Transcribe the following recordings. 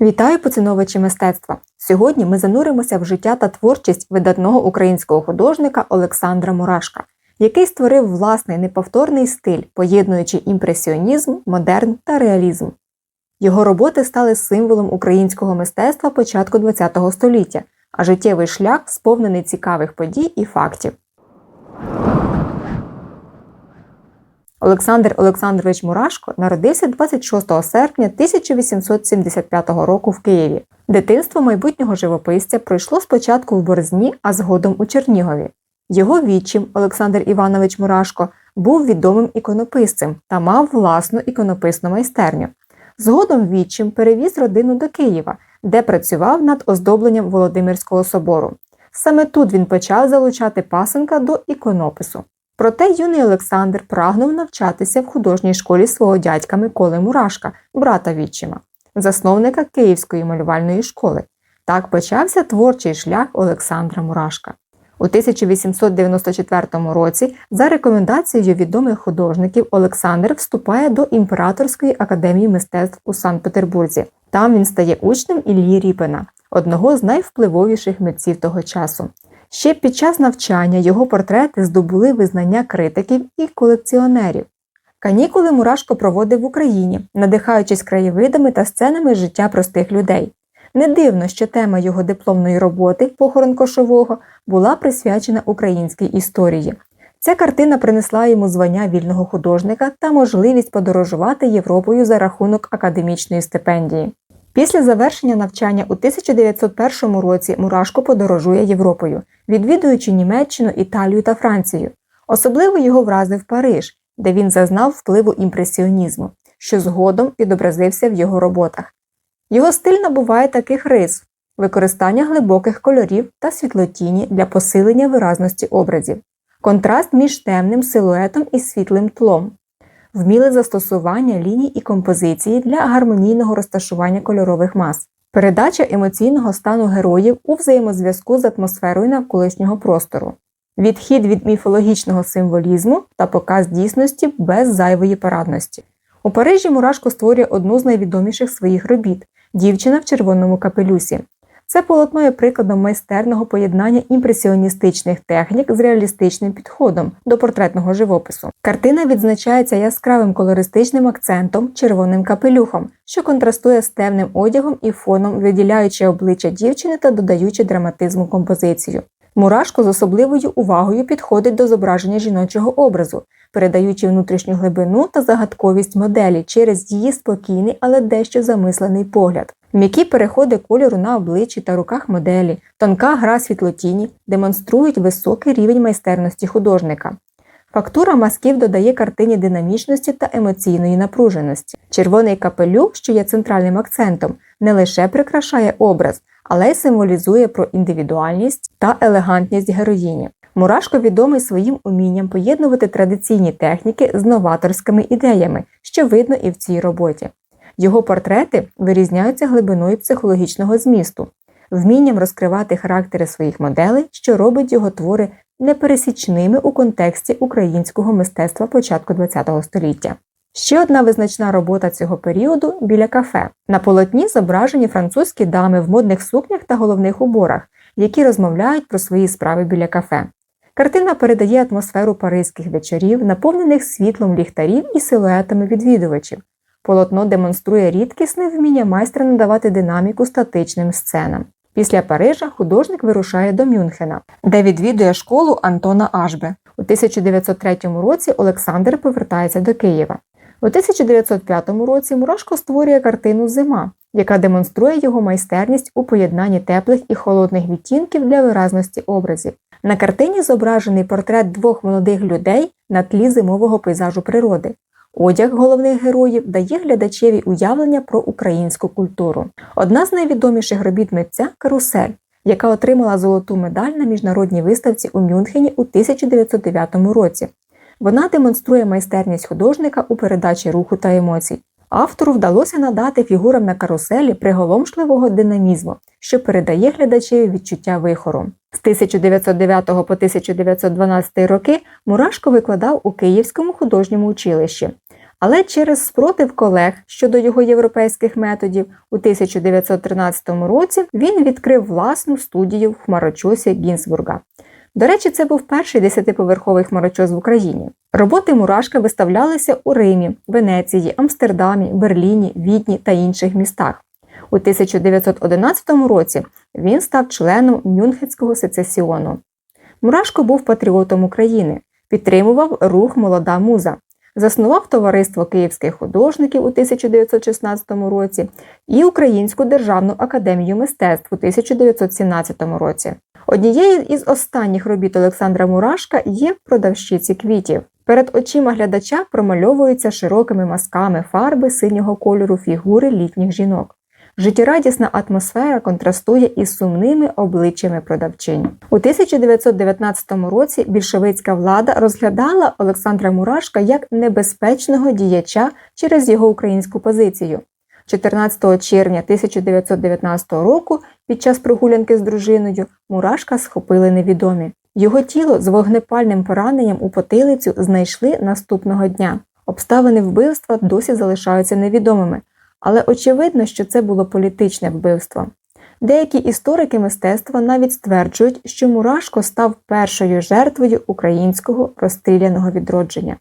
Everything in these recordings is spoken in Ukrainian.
Вітаю поціновувачі мистецтва! Сьогодні ми зануримося в життя та творчість видатного українського художника Олександра Мурашка, який створив власний неповторний стиль, поєднуючи імпресіонізм, модерн та реалізм. Його роботи стали символом українського мистецтва початку ХХ століття, а життєвий шлях сповнений цікавих подій і фактів. Олександр Олександрович Мурашко народився 26 серпня 1875 року в Києві. Дитинство майбутнього живописця пройшло спочатку в Борзні, а згодом у Чернігові. Його відчим Олександр Іванович Мурашко був відомим іконописцем та мав власну іконописну майстерню. Згодом відчим перевіз родину до Києва, де працював над оздобленням Володимирського собору. Саме тут він почав залучати пасенка до іконопису. Проте юний Олександр прагнув навчатися в художній школі свого дядька Миколи Мурашка, брата відчима, засновника Київської малювальної школи. Так почався творчий шлях Олександра Мурашка. У 1894 році, за рекомендацією відомих художників, Олександр вступає до Імператорської академії мистецтв у Санкт-Петербурзі. Там він стає учнем Іллі Ріпина, одного з найвпливовіших митців того часу. Ще під час навчання його портрети здобули визнання критиків і колекціонерів. Канікули Мурашко проводив в Україні, надихаючись краєвидами та сценами життя простих людей. Не дивно, що тема його дипломної роботи Похорон кошового була присвячена українській історії. Ця картина принесла йому звання вільного художника та можливість подорожувати Європою за рахунок академічної стипендії. Після завершення навчання у 1901 році Мурашко подорожує Європою, відвідуючи Німеччину, Італію та Францію. Особливо його вразив Париж, де він зазнав впливу імпресіонізму, що згодом відобразився в його роботах. Його стиль набуває таких рис використання глибоких кольорів та світлотіні для посилення виразності образів, контраст між темним силуетом і світлим тлом, вміле застосування ліній і композиції для гармонійного розташування кольорових мас, передача емоційного стану героїв у взаємозв'язку з атмосферою навколишнього простору, відхід від міфологічного символізму та показ дійсності без зайвої парадності. У Парижі Мурашко створює одну з найвідоміших своїх робіт Дівчина в червоному капелюсі. Це полотно є прикладом майстерного поєднання імпресіоністичних технік з реалістичним підходом до портретного живопису. Картина відзначається яскравим колористичним акцентом, червоним капелюхом, що контрастує з темним одягом і фоном, виділяючи обличчя дівчини та додаючи драматизму композицію. Мурашко з особливою увагою підходить до зображення жіночого образу, передаючи внутрішню глибину та загадковість моделі через її спокійний, але дещо замислений погляд. М'які переходи кольору на обличчі та руках моделі, тонка гра світлотіні демонструють високий рівень майстерності художника. Фактура масків додає картині динамічності та емоційної напруженості. Червоний капелюх, що є центральним акцентом, не лише прикрашає образ, але й символізує про індивідуальність та елегантність героїні. Мурашко відомий своїм умінням поєднувати традиційні техніки з новаторськими ідеями, що видно і в цій роботі. Його портрети вирізняються глибиною психологічного змісту, вмінням розкривати характери своїх моделей, що робить його твори непересічними у контексті українського мистецтва початку ХХ століття. Ще одна визначна робота цього періоду біля кафе. На полотні зображені французькі дами в модних сукнях та головних уборах, які розмовляють про свої справи біля кафе. Картина передає атмосферу паризьких вечорів, наповнених світлом ліхтарів і силуетами відвідувачів. Полотно демонструє рідкісне вміння майстра надавати динаміку статичним сценам. Після Парижа художник вирушає до Мюнхена, де відвідує школу Антона Ашбе. У 1903 році Олександр повертається до Києва. У 1905 році Мурашко створює картину Зима, яка демонструє його майстерність у поєднанні теплих і холодних відтінків для виразності образів. На картині зображений портрет двох молодих людей на тлі зимового пейзажу природи. Одяг головних героїв дає глядачеві уявлення про українську культуру. Одна з найвідоміших робіт митця карусель, яка отримала золоту медаль на міжнародній виставці у Мюнхені у 1909 році. Вона демонструє майстерність художника у передачі руху та емоцій. Автору вдалося надати фігурам на каруселі приголомшливого динамізму, що передає глядачеві відчуття вихору. З 1909 по 1912 роки Мурашко викладав у Київському художньому училищі, Але через спротив колег щодо його європейських методів у 1913 році він відкрив власну студію в хмарочосі Гінзбурга. До речі, це був перший десятиповерховий хмарочос в Україні. Роботи Мурашка виставлялися у Римі, Венеції, Амстердамі, Берліні, Відні та інших містах. У 1911 році він став членом Мюнхенського сецесіону. Мурашко був патріотом України, підтримував рух Молода муза, заснував товариство київських художників у 1916 році і Українську державну академію мистецтв у 1917 році. Однією із останніх робіт Олександра Мурашка є продавщиці квітів. Перед очима глядача промальовуються широкими мазками фарби синього кольору фігури літніх жінок. Життєрадісна атмосфера контрастує із сумними обличчями продавчинь. У 1919 році більшовицька влада розглядала Олександра Мурашка як небезпечного діяча через його українську позицію. 14 червня 1919 року під час прогулянки з дружиною Мурашка схопили невідомі. Його тіло з вогнепальним пораненням у потилицю знайшли наступного дня. Обставини вбивства досі залишаються невідомими, але очевидно, що це було політичне вбивство. Деякі історики мистецтва навіть стверджують, що Мурашко став першою жертвою українського розстріляного відродження.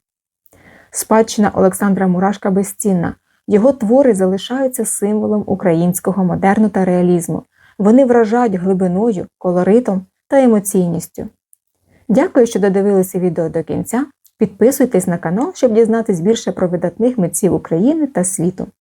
Спадщина Олександра Мурашка безцінна. Його твори залишаються символом українського модерну та реалізму. Вони вражають глибиною, колоритом та емоційністю. Дякую, що додивилися відео до кінця. Підписуйтесь на канал, щоб дізнатись більше про видатних митців України та світу.